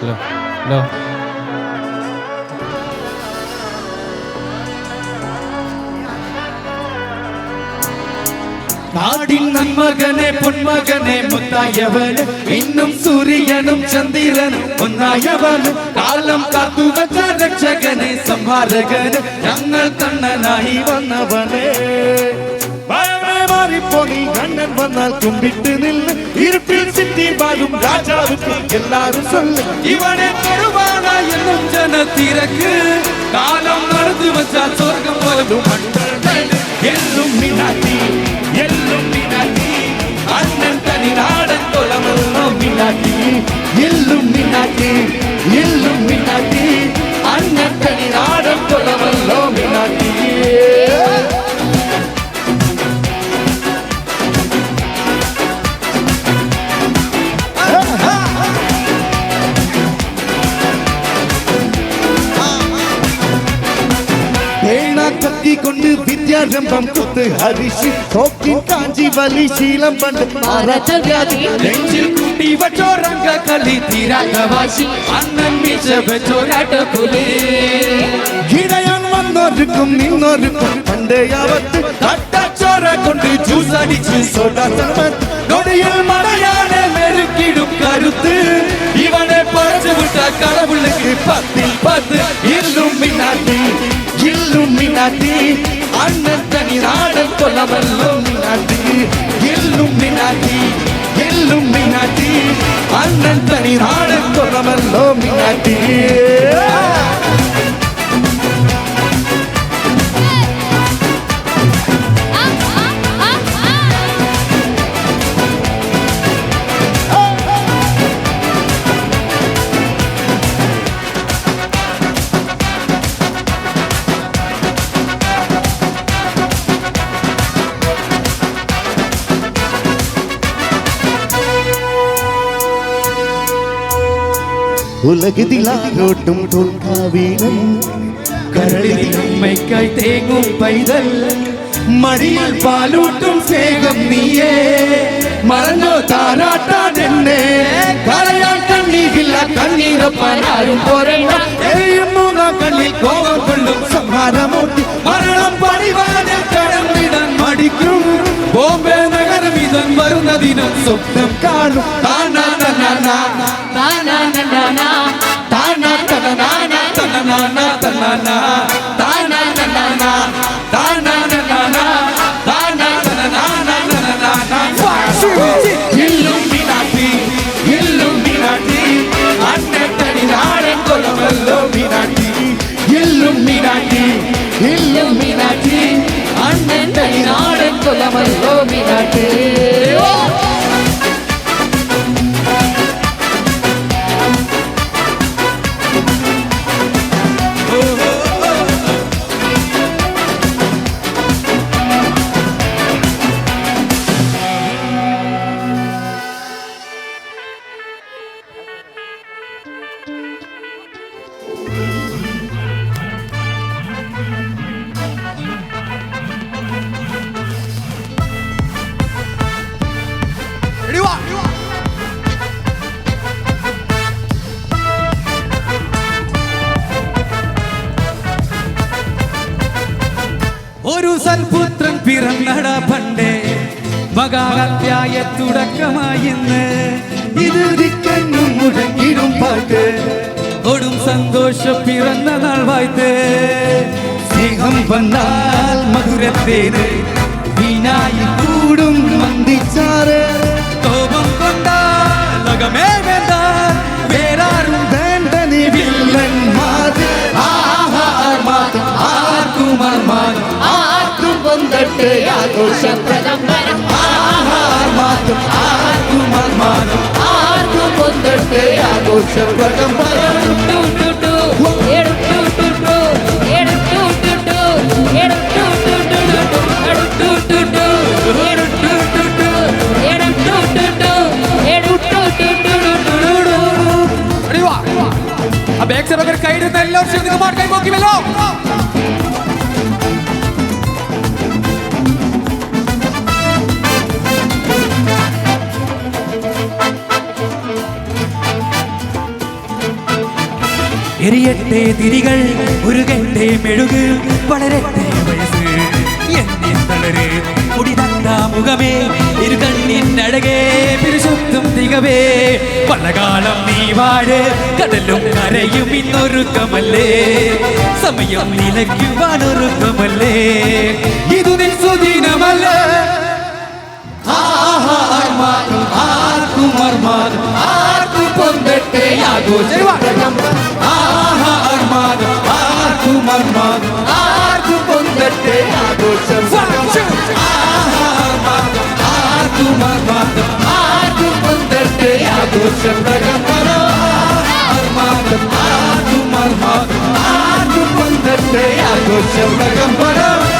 Hello hello നാടിൻ നന്മകനെ പൊന്മകനെ മുത്തായവന് ഇന്നും സൂര്യനും ചന്ദ്രനും ഒന്നായവന്. കാലം കാത്തുവച്ച രക്ഷകനെ സംഹാരകന് ഞങ്ങൾ കണ്ണനായി വന്നവനെ. மாறிப்போ நீ கண்ணன் வந்தால் கும்பிட்டு நில்லு. இருப்பில் சித்தி வாழும் ராஜாவுக்கு எல்லாரும் சொல்லு. இவனே பெருமானா என்னும் ஜனத்திற்கு காலம் மறந்து வச்சா சொர்க்கம் போதும் மண்டல் எல்லும் மினாட்டி எல்லும் மினாட்டி. அண்ணன் தனி நாடன் தொலமெல்லாம் மினாட்டி. எல்லும் மினாட்டி எல்லும் மினாட்டி. കത്തിക്കൊണ്ട് വിദ്യാരംഭം കൊത്ത് ഹരിഷി തോക്കി കാഞ്ചി വലി ശീലം പണ്ട് ഭാരതവ്യാധി നെഞ്ചിൽ കൂട്ടി വച്ചോരങ്ക കളി തീരാത്ത അന്നം അണ്ണൻ മീശ വെച്ചോരാട്ടക്കുലി ഇടയാൻ വന്നോർക്കും നിന്നോർക്കും പണ്ടേ അവത്ത് കൊണ്ട് ജ്യൂസ് അടിച്ച് സോഡ നൊടിയിൽ മടയാനെ മെരുക്കിടും കരുത്ത്. ഇവനെ പറിച്ചു വിട്ട കടവുള്ളിക്ക് പത്തിൽ പത്ത്. ഇന്നും മിന്നാട്ടി. ഇല്ലും മിന്നാട്ടി അണ്ണൻ തനി നാടൻ കൊല്ലമല്ലോ മിന്നാട്ടി ഇല്ലും മിന്നാട്ടി ഇല്ലും മിന്നാട്ടി അണ്ണൻ തനി നാടൻ உலகதிலாரோட்டும் தோல்காவீரம் கரளில் நம்மை காய் தேங்கும் பைதல் மடியில் பாலூட்டும் சேகம் நீயே. மறந்தோ தாராட்டான் என்ன கரையால் கண்ணீர் இல்லா கண்ணீர பராரும் போரண்டா எரியும் மூங்கா கண்ணில் கோபம் கொள்ளும் சமாரமூட்டி மரணம் படிவான கடந்திடம் மடிக்கும். போம்பே நகரம் இதன் வருந்த தினம் காணும். தானா manana. ഒരു സൽപുത്രൻ പിറന്നട പണ്ടേ. മകാഹത്യായ തുടക്കമായിന്ന് ഇത് ദിക്കങ്ങും മുഴങ്ങിടും പാട്ട്. ഒടും സന്തോഷ പിറന്ന നാൾ വായ്ത്ത് സ്നേഹം വന്നാൽ മധുരത്തേത്. വീണായി കൂടും മന്ദിച്ചാറ്. വരം ടുട്ടുട്ടുട്ടു, എടുത്തുട്ടുട്ടു, എടുത്തുട്ടുട്ടു, എടുത്തുട്ടുട്ടുട്ടു, എടുത്തുട്ടുട്ടു, എടുത്തുട്ടുട്ടു, എടുത്തുട്ടുട്ടു, എടുത്തുട്ടുട്ടുട്ടു. ആ ബാക്ക് സൈഡ് ഒക്കെ കൈ എല്ലാവരും ചേർന്ന് കുമാർ കൈ നോക്കിയല്ലോ എരിയട്ടെ തിരികൾ ഉരുകട്ടെ മെഴുക് വളരട്ടെ വയസ്സ് എന്നെ തളര് മുടിതണ്ട മുഖമേ ഇരുകണ്ണിനഴകേ പിരിശുദ്ധം തികവേ. പലകാലം നീ വാഴ് കടലും കരയും ഇന്നൊരുക്കമല്ലേ. സമയം നിലയ്ക്കുവാനൊരുക്കമല്ലേ ഇതു നിൻ സുദിനമല്ലേ ആർക്കും ആർമാദം, ആർക്കും പൊന്തട്ടെ ആഘോഷം. ആഹാ, ആർമാദം, ആർക്കും ആർമാദം, ആർക്കും പൊന്തട്ടെ ആഘോഷം. ആഹാ, ആർമാദം, ആർക്കും ആർമാദം, ആർക്കും പൊന്തട്ടെ ആഘോഷം. പ്രകമ്പനം. ആഹാ, ആർമാദം, ആർക്കും ആർമാദം,